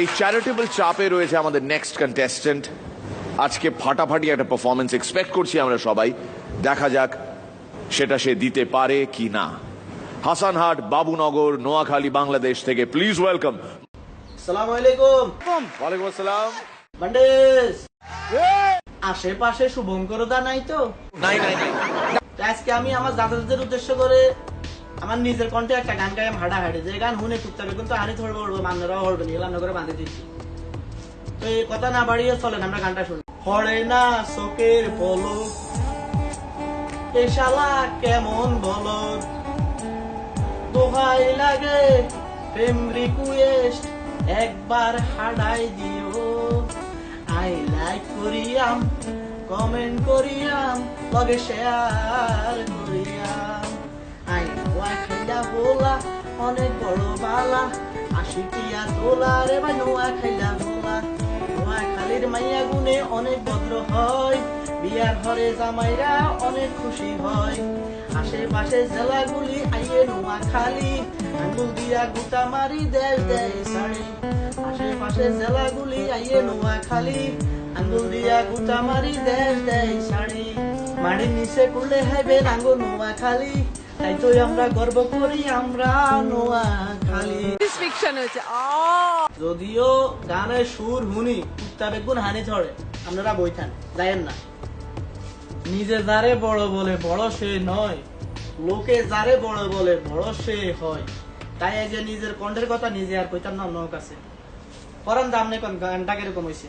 এই চ্যারিটেবল চাপে রয়েছে আমাদের নেক্সট কন্টেস্টেন্ট আজকে ফাটাফাটি একটা পারফরমেন্স এক্সপেক্ট করছি আমরা সবাই। দেখা যাক সেটা সে দিতে পারে কি না। হাসানহাট বাবুনগর নোয়াখালী বাংলাদেশ থেকে প্লিজ ওয়েলকাম সালাম আলাইকুম। ওয়ালাইকুম আসসালাম। বান্ডেস আশেপাশে শুভঙ্করদা নাই তো? নাই নাই নাই। আজকে আমি আমার দাদাদের উদ্দেশ্য করে আমার নিজের কণ্ঠে একটা গান গাই হাঁটা হাঁটে যে গান শুনে হবে কিন্তু হানি ধরবো উঠবো মান্যরাও হড়বে নিয়ে রান্না করে বাঁধে দিচ্ছি তো এই কথা না বাড়িয়ে চলেন, আমরা গানটা শুনি। হরে না শোকের কেমন বলদ দোহাই লাগে প্রেম রিকুয়েস্ট একবার হাডাই দিও। আই লাইক করিয়াম কমেন্ট করিয়াম, লগে শেয়ার করিয়াম খাইলা বলা অনেক বড় বালা। আশিকিয়া তোলা রে ভাই নোয়া খাইলা বলা নোয়া খালির মাইয়া গুনে অনেক ভদ্র হয়, বিয়ার ঘরে জামাইরা অনেক খুশি হয়। আশেপাশে জেলাগুলি আইয়ে নোয়া খালি আঙ্গুল দিয়া গুটা মারি দেয় দেয় শাড়ি। আশেপাশে জেলাগুলি আইয়ে নোয়া খালি আঙ্গুল দিয়া গুটা মারি দেয় দেয় শাড়ি। মাড়ির নিচে করলে হবে নাঙ্গো নোয়া খালি তাই তো আমরা গর্ব করি আমরা নোয়া ফিকশন হয়েছে যদিও গানের সুর হুনি কুত্তা বেগুন হানি ছড়ে আপনারা বইথান যায়েন না। নিজে যারে বড় বলে বড় সে নয় লোকে যারে বড় বলে বড় সে হয়। তাই যে নিজের কণ্ঠের কথা নিজে আর কইতাম না অন্য কাছে। করেন দাম নেই কোন গানটা কীরকম হয়েছে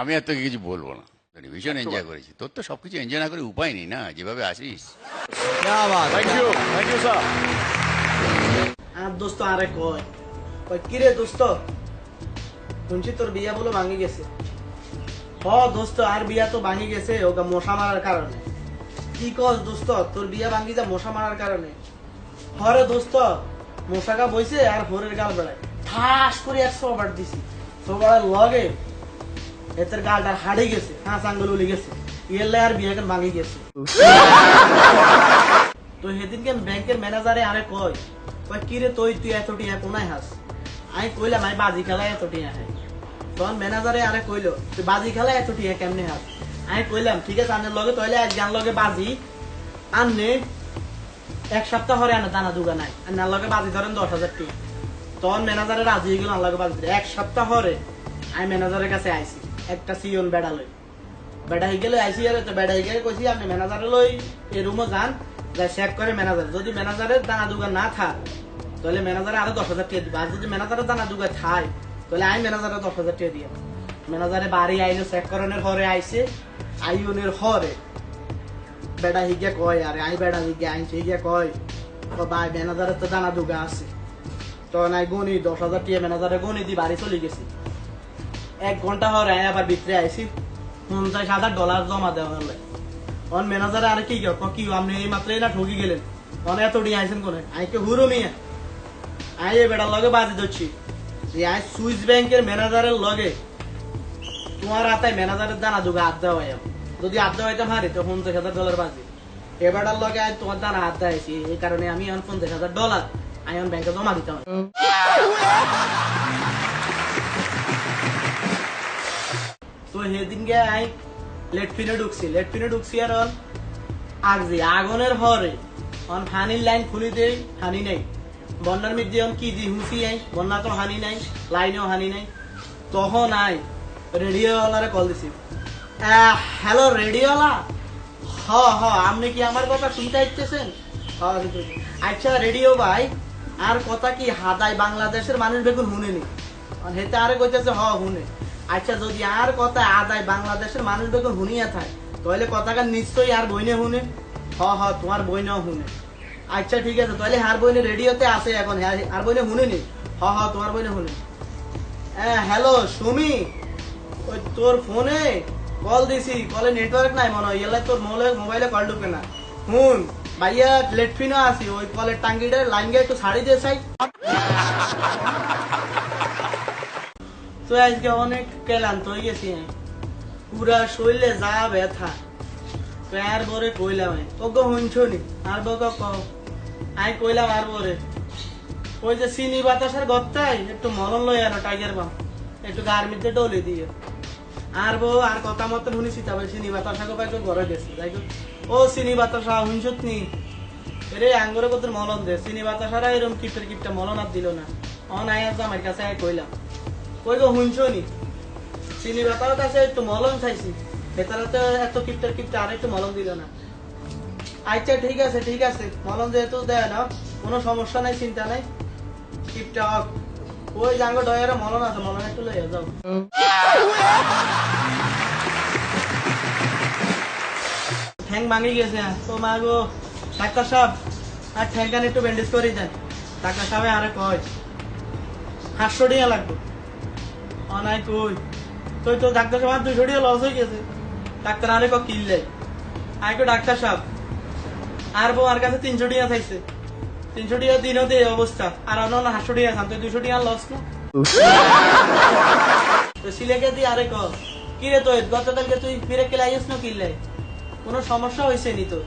আমি তোকে কিছু বলব না। ভীষণ এনজয় করেছি। তোর তো সবকিছু এনজয় না করে উপায় নেই না যেভাবে আসিস। আর দোস্ত আরে কয় কয় কিরে দোস্ত? শুনছি তোর বিয়া বলে ভাঙি গেছে। হ দোস্ত আর বিয়া তো ভাঙি গেছে ওকে মশা মারার কারণে। কি কস দোস্ত তোর বিয়া ভাঙি যা মশা মারার কারণে। হরে দোস্ত মশাকা বইছে আর হরের গাল বেড়ায়। ঠাস করে এক সোবার দিছি। সোবার লগে এতের গালটা হাড়ে গেছে হাঁস আঙ্গুল উলি গেছে। ইয়েলে আর বিয়া গেছে? তো ব্যাংকের ম্যানেজারে আরে কয় কয় কিরে তুই তুই এত টিয়া কোনায় হাস? আমি কইলাম আমি বাজি খেলায় এত টিয়া হাই তখন ম্যানেজারে আরে তুই বাজি খেলায় এত টিয়া কেমনে হাস? আমি কইলাম, ঠিক আছে, আনের লগে তইলে এক গান লগে বাজি আননে এক সপ্তাহ হরে আনে দানা দুগা নাই আনার লগে বাজি ধরেন দশ হাজার টিয়া। তখন ম্যানেজারে রাজি হয়ে গেল লগে বাজি এক সপ্তাহ হরে আমি ম্যানেজারের কাছে আইছি। একটা সিয়ন বেড়া লই। বেড়া হয়ে গেলে আইসি আর তো বেড়া হয়ে গেলে কইছি, আপনি ম্যানেজারে লই এই রুমে যান, যা চেক করে ম্যানেজার। যদি ম্যানেজারের দানা দুগা না থাক, তাহলে ম্যানেজারে আরও দশ হাজার টাকা দিবে। আর যদি ম্যানেজারের দানা দুগা থাই তাহলে আমি ম্যানেজারে দশ হাজার টাকা দিয়ে ম্যানেজারে বাড়ি আইলো চেক করানোর হরে আইসে আইনের হরে বেড়া হিগিয়া কয়, আরে আই বেড়া হিগিয়া আইছে হিগিয়া কয় ভাই, ম্যানেজারের তো দানা দুগা আছে। তখন আই গনি দশ হাজার টাকা ম্যানেজারে গনি দি বাড়ি চলে গেছি। এক ঘণ্টা হরে আই আবার ভিতরে আইসি পঞ্চাশ হাজার ডলার জমা দেওয়া হলে। অন ম্যানেজারে আর কি কয়, কি আপনি এই মাত্রই না ঠকি গেলেন? অন এত ডি আইছেন কোনে? আইকে হুরো মিয়া। আই এ বেটার লগে বাজি যে আই সুইস ব্যাংকের ম্যানেজারের লগে তোমার হাতায় ম্যানেজারের দানা দুগা হাত দেওয়া হয় যদি হাত দেওয়া হইতাম হারি তো পঞ্চাশ হাজার ডলার বাজি। এ বেটার লগে আজ তোমার দানা হাত দেওয়াইছি এই কারণে আমি এখন পঞ্চাশ হাজার ডলার আমি এখন ব্যাংকে জমা দিতাম তো সেদিনকে আই লেটফিনে ঢুকছি লেটফিনে ঢুকছি আর অন আগজি, আগুনের হরে। অন হানির লাইন খুলি দেই হানি নাই। বন্যার মধ্যে অন কি দি হুঁসি আই বন্যা তো হানি নাই, লাইনেও হানি নাই। তখন আই, রেডিওওয়ালারে কল দিছি। হ্যালো রেডিওওয়ালা? হ হ, আপনি কি আমার কথা শুনতে ইচ্ছেছেন আচ্ছা রেডিও ভাই, আর কথা কি হাদাই বাংলাদেশের মানুষ বেগুন আর হেতে আরে কইতেছে, হ শুনে আচ্ছা যদি আর কথা আদায় বাংলাদেশের মানুষ বেগুন শুনিয়া থাকে তাহলে কথাটা নিশ্চয়ই আর বইনে শুনে হ হ তোমার বইনেও শুনে আচ্ছা ঠিক আছে তাহলে হার বইনে রেডিওতে আছে এখন হ্যাঁ, আর বইনে শুনেনি হ হ তোমার বইনে শুনে হ্যাঁ হ্যালো সুমি ওই তোর ফোনে কল দিছি কলে নেটওয়ার্ক নাই মনে হয় এলে তোর মোবাইলে মোবাইলে কল ঢুকে না। হুন ভাইয়া লেটফিনও আছি ওই কলের টাঙ্গিটা লাইন গিয়ে একটু ছাড়ি দিয়ে চাই। তো আজকে অনেক ক্লান্ত হয়ে গেছি আমি। পুরা শরীরে যা ব্যথা তো আর বরে কইলাম ওকে শুনছো নি? আর বকে আমি কইলাম আর বরে ওই যে চিনি বাতাসের গত্তাই একটু মরণ লই আনো টাইগার বাম। একটু গার মধ্যে ডলে দিয়ে আর বউ আর কথা মতন শুনি সীতাবাই চিনি বাতাসা কো বাইকে ঘরে গেছে। হোক, ও চিনি বাতাসা শুনছত নি? রে আঙ্গুরে কত মলন দে। চিনি বাতাসারা এরকম কিপটের কিপটা মলন আর দিল না। অন আয় আজ আমার কাছে কইলাম। কই গো, শুনছো নি? চিনি বাতার কাছে একটু মলম চাইছি। ভেতরে তো এত কিপটার কিপটা আর একটু মলম দিল না। আচ্ছা ঠিক আছে ঠিক আছে। মলম যেহেতু দেয় না, কোনো সমস্যা নাই, চিন্তা নাই। কিপটা হোক। ওই জাঙ্গো ডয়ারে মলম আছে মলম একটু লইয়া যাও ঠ্যাং ভাঙি গেছে তো মা গো ডাক্তার সাহেব আর ঠ্যাং একটু ব্যান্ডেজ করে দেন। ডাক্তার সাহেব আরে কয় হাতশো টাকা লাগবে। নাই কই তুই তো ডাক্তার সাহেব দুইশো টাকা লস হয়ে গেছে। ডাক্তার আরে ক কিনলে কো ডাক্তার সাহেব। আর বউ আর কাছে তিনশো টাকা চাইছে। তিনশো টাকা দিনও দিয়ে অবস্থা। আর অন্য হাতশো টাকা খান। তুই দুশো টাকা লস না? তো সিলেকে দিয়ে আরে ক। কি রে তুই গতকালকে তুই ফিরে কেলে আইস না কিনলে কোনো সমস্যা হয়েছে নি তো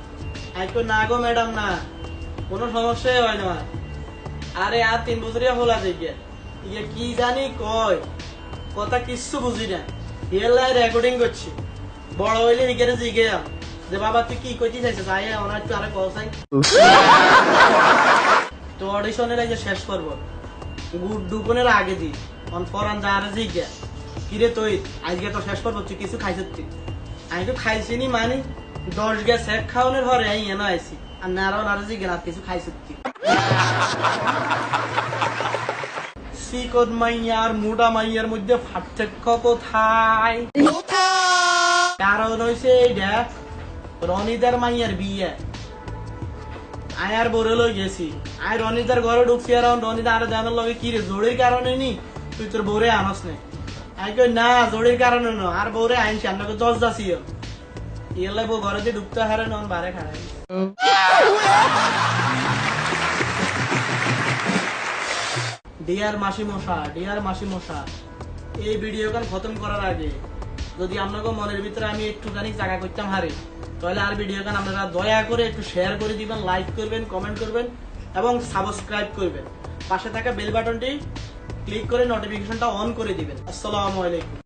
কই না গো ম্যাডাম, না। কোনো সমস্যাই হয় না। আরে আর তিন বছরিয়া হলা দেখে ইয়ে কি জানি কয়। কথা কিচ্ছু বুঝি না রিয়েল রেকর্ডিং করছি। বড় হইলে হিগেরে জিগে যাম যে বাবা, তুই কি কইতে চাইছিস? আই আমার একটু আরে কল চাই। তো অডিশনের এই যে শেষ করব গুড দুপুনের আগে দি। অন ফরান যা আরে জিগে কিরে তুই? আজকে তো শেষ করব তুই কিছু খাইছিস তুই আমি তো খাইছি নি মানে দশ গ্যাস এক খাওয়ানোর ঘরে আমি এনে আইছি। আর নারাও নারা জিগে না কিছু খাইছিস তুই সিকদ মাইয়ার মুডা মাইয়ার মধ্যে পার্থক্য কোথায়? কারণ হইছে এইটা রনিদার মাইয়ার বিয়ে। আয়ার বরে লই গেছি। আয় রনিদার ঘরে ঢুকছি আর রনিদা আর জানার লগে কি রে জোরের কারণে নি? তুই তোর বরে আনস নে। আই কই না জোরের কারণে ন আর বরে আইনছি আপনাকে জজ দাসি ইয়েলাই বউ ঘরে যে ঢুকতে হারে নন বারে খাড়াই ডিয়ার মাসি মশা ডিয়ার মাসি মশা এই ভিডিও খতম করার আগে যদি আপনাকে মনের ভিতরে আমি একটুখানি জায়গা করতাম হারি, তাহলে আর ভিডিও গান আপনারা দয়া করে একটু শেয়ার করে দিবেন লাইক করবেন কমেন্ট করবেন এবং সাবস্ক্রাইব করবেন। পাশে থাকা বেল বাটনটি ক্লিক করে নোটিফিকেশনটা অন করে দিবেন। আসসালামু আলাইকুম।